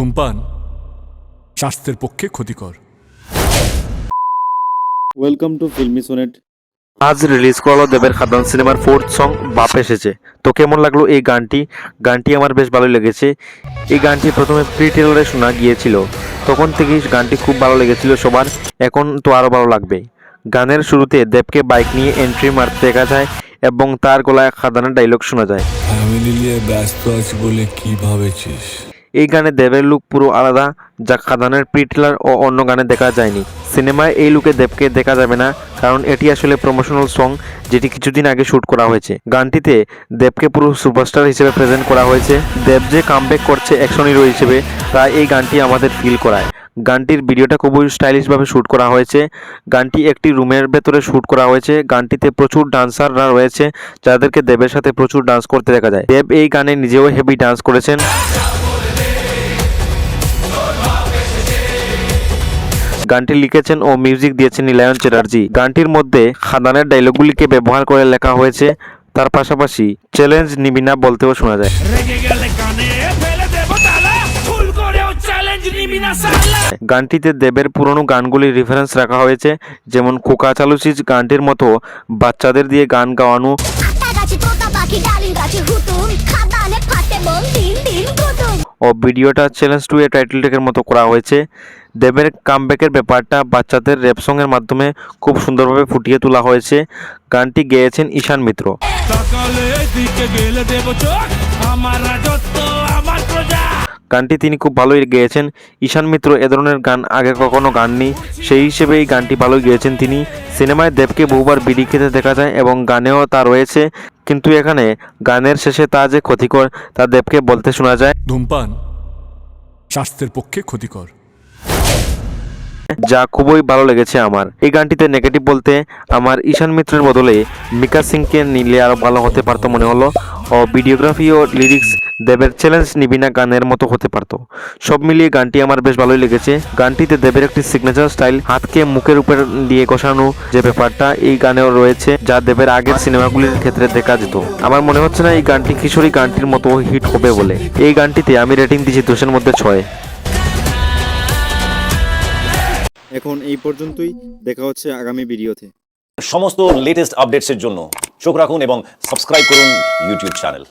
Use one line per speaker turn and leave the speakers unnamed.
ধূমপান স্বাস্থ্যের পক্ষে ক্ষতিকর।
ওয়েলকাম টু ফিল্মি সোনেট
আজ রিলিজ করা হলো দেবের খাদান সিনেমার ফোর্থ সং বাপ এসেছে। তো কেমন লাগল এই গানটি? গানটি আমার বেশ ভালো লেগেছে। এই গানটি প্রথমে প্রি টেলারে শোনা গিয়েছিল। তখন থেকেই গানটি খুব ভালো লেগেছিল সবার। এখন তো আরও ভালো লাগবে। গানের শুরুতে দেবকে বাইক নিয়ে এন্ট্রি মারতে দেখা যায় এবং তার গলায় খাদানের ডায়লগ শোনা যায়।
ফ্যামিলি নিয়ে ব্যস্ত আছি বলে কি ভাবেছিস?
এই গানে দেবের লুক পুরো আলাদা যা খাদানের প্রিটেলার ও অন্য গানে দেখা যায়নি। সিনেমায় এই লুকে দেবকে দেখা যাবে না, কারণ এটি আসলে প্রমোশনাল সং যেটি কিছুদিন আগে শ্যুট করা হয়েছে। গানটিতে দেবকে পুরো সুপারস্টার হিসেবে প্রেজেন্ট করা হয়েছে। দেব যে কামব্যাক করছে অ্যাকশন হিরো হিসেবে, তা এই গানটি আমাদের ফিল করায়। গানটির ভিডিওটা খুবই স্টাইলিশভাবে শ্যুট করা হয়েছে। গানটি একটি রুমের ভেতরে শ্যুট করা হয়েছে। গানটিতে প্রচুর ডান্সাররা রয়েছে, যাদেরকে দেবের সাথে প্রচুর ডান্স করতে দেখা যায়। দেব এই গানে নিজেও হেভি ডান্স করেছেন। গানটি লিখেছেন ও মিউজিক দিয়েছেন নীলায়ন চ্যাটার্জি। গানটির মধ্যে খাদানের ডায়লগগুলিকে ব্যবহার করে লেখা হয়েছে তার পাশাপাশি চ্যালেঞ্জ নিবি না বলতেও শোনা যায়। গানটিতে দেবের পুরনো গানগুলির রেফারেন্স রাখা হয়েছে যেমন কোকা চালুসিজ গানটির মতো বাচ্চাদের দিয়ে গান গাওয়ানো। ও ভিডিওটা চ্যালেঞ্জ টু এ টাইটেল টেকের মতো করা হয়েছে। দেবের কামব্যাকের ব্যাপারটা বাচ্চাদের র্যাপ সঙ্গের মাধ্যমে খুব সুন্দরভাবে ফুটিয়ে তোলা হয়েছে। গানটি গেয়েছেন ঈশান মিত্র। গানটি তিনি খুব ভালোই গেয়েছেন। ঈশান মিত্র এ ধরনের গান আগে কখনো গাননি। সেই হিসেবে এই গানটি ভালো গেয়েছেন তিনি। সিনেমায় দেবকে বহুবার বিড়ি খেতে দেখা যায় এবং গানেও তা রয়েছে। কিন্তু এখানে গানের শেষে তা যে ক্ষতিকর তা দেবকে বলতে শোনা যায়।
ধূমপান, স্বাস্থ্যের পক্ষে ক্ষতিকর।
যা খুবই ভালো লেগেছে আমার। এই গানটিতে নেগেটিভ বলতে আমার ঈশান মিত্রের বদলে মিকা সিংকে নিলে আরও ভালো হতে পারতো মনে হলো। ও ভিডিওগ্রাফি ও লিরিক্স দেবের চ্যালেঞ্জ নিবিনা গানের মতো হতে পারতো। সব মিলিয়ে গানটি আমার বেশ ভালোই লেগেছে। গানটিতে দেবের একটি সিগনেচার স্টাইল হাতকে মুখের উপর দিয়ে কষানো যে ব্যাপারটা এই গানেও রয়েছে, যা দেবের আগের সিনেমাগুলির ক্ষেত্রে দেখা যেত। আমার মনে হচ্ছে না এই গানটি কিশোরী গানটির মতো হিট হবে বলে। এই গানটিতে আমি রেটিং দিচ্ছি দোষের মধ্যে ছয়।
এখন এই পর্যন্তই, দেখা হচ্ছে আগামী ভিডিওতে।
সমস্ত লেটেস্ট আপডেটসের জন্য চোখ রাখুন এবং সাবস্ক্রাইব করুন ইউটিউব চ্যানেল